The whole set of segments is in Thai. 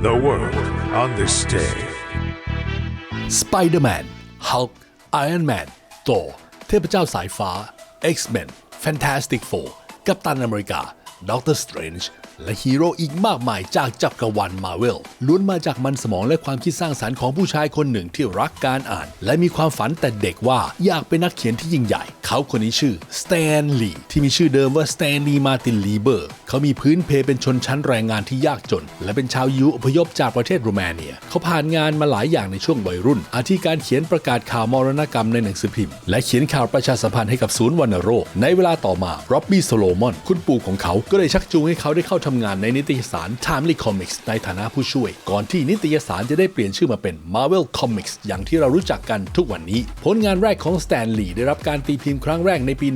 The world on this day. สไปเดอร์แมนฮัลค์ไอรอนแมนโตเทพเจ้าสายฟ้า X-Men Fantastic Four กัปตันอเมริกา ด็อกเตอร์สเตรนจ์และฮีโร่อีกมากมายจากจักรวาลมาเวลล้วนมาจากมันสมองและความคิดสร้างสารรค์ของผู้ชายคนหนึ่งที่รักการอ่าน และมีความฝันแต่เด็กว่าอยากเป็นนักเขียนที่ยิ่งใหญ่ เขาคนนี้ชื่อสแตนลีย์ที่มีชื่อเดิมว่าสแตนลีย์มาตินลีเบอร์ เขามีพื้นเพเป็นชนชั้นแรงงานที่ยากจน และเป็นชาวยูอพยพจากประเทศโรมาเนีย เขาผ่านงานมาหลายอย่างในช่วงวัยรุ่น อาทิการเขียนประกาศข่าวมรณกรรมในหนังสือพิมพ์ และเขียนข่าวประชาสัมพันธ์ให้กับศูนย์วัณโรคในเวลาต่อมาร็อบบี้โซโลมอนคุณปู่ของเขาก็เลยชักจูงให้เขาได้เข้าทำงานในนิตยสาร Timely Comics ในฐานะผู้ช่วย ก่อนที่นิตยสารจะได้เปลี่ยนชื่อมาเป็น Marvel Comics อย่างที่เรารู้จักกันทุกวันนี้ ผลงานแรกของสแตนลีย์ได้รับการตีพิมพ์ครั้งแรกในปี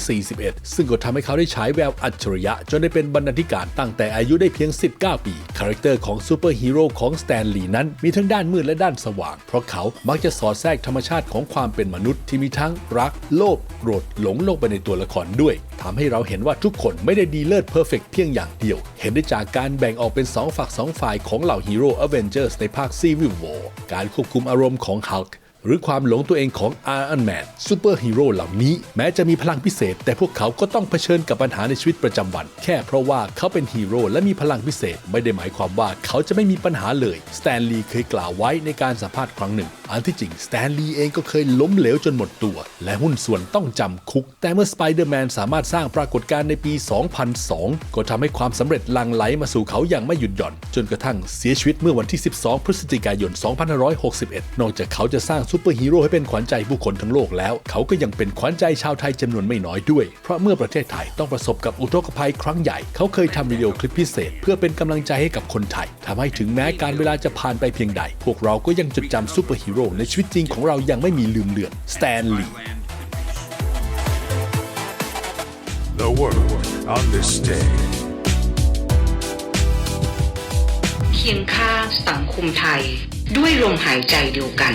1941 ซึ่งก็ทำให้เขาได้ฉายแววอัจฉริยะ จนได้เป็นบรรณาธิการตั้งแต่อายุได้เพียง 19 ปี คาแรคเตอร์ของซูเปอร์ฮีโร่ของสแตนลีย์นั้นมีทั้งด้านมืดและด้านสว่าง เพราะเขามักจะสอดแทรกธรรมชาติของความเป็นมนุษย์ที่มีทั้งรัก โลภ โกรธ หลงลงไปในตัวละครด้วย ทำให้เราเห็นว่าทุกคนไม่ได้ดีเลิศเพอร์เฟกเพียงอย่างเดียว เห็นได้จากการแบ่งออกเป็น 2 ฝัก 2 ฝ่ายของเหล่าฮีโร่อเวนเจอร์สในภาคซีวิวโวการควบคุมอารมณ์ของฮัลค์ หรือความหลงตัวเองของ Iron Man ซูเปอร์ฮีโร่เหล่านี้ แม้จะมีพลังพิเศษ แต่พวกเขาก็ต้องเผชิญกับปัญหาในชีวิตประจำวัน แค่เพราะว่าเขาเป็นฮีโร่และมีพลังพิเศษ ไม่ได้หมายความว่าเขาจะไม่มีปัญหาเลย สแตนลีย์เคยกล่าวไว้ในการสัมภาษณ์ครั้งหนึ่ง อันที่จริง สแตนลีย์เองก็เคยล้มเหลวจนหมดตัว และหุ้นส่วนต้องจำคุก แต่เมื่อสไปเดอร์แมนสามารถสร้างปรากฏการณ์ในปี 2002 ก็ทำให้ความสำเร็จลังไหลมาสู่เขาอย่างไม่หยุดหย่อน จนกระทั่งเสียชีวิตเมื่อวันที่ 12 พฤศจิกายน 2561 นอกจากเขาจะสร้างซูเปอร์ฮีโร่ให้เป็นขวัญใจผู้คนทั้งโลกแล้ว เขาก็ยังเป็นขวัญใจชาวไทยจำนวนไม่น้อยด้วย เพราะเมื่อประเทศไทยต้องประสบกับอุทกภัยครั้งใหญ่ เขาเคยทำวิดีโอคลิปพิเศษ เพื่อเป็นกำลังใจให้กับคนไทยทำให้ถึงแม้การเวลาจะผ่านไปเพียงใด พวกเราก็ยังจดจำซูเปอร์ฮีโร่ในชีวิตจริงของเรายังไม่มีลืมเลือนสแตนลีย์ The world on this day. เคียงข้างสังคมไทยด้วยลมหายใจเดียวกัน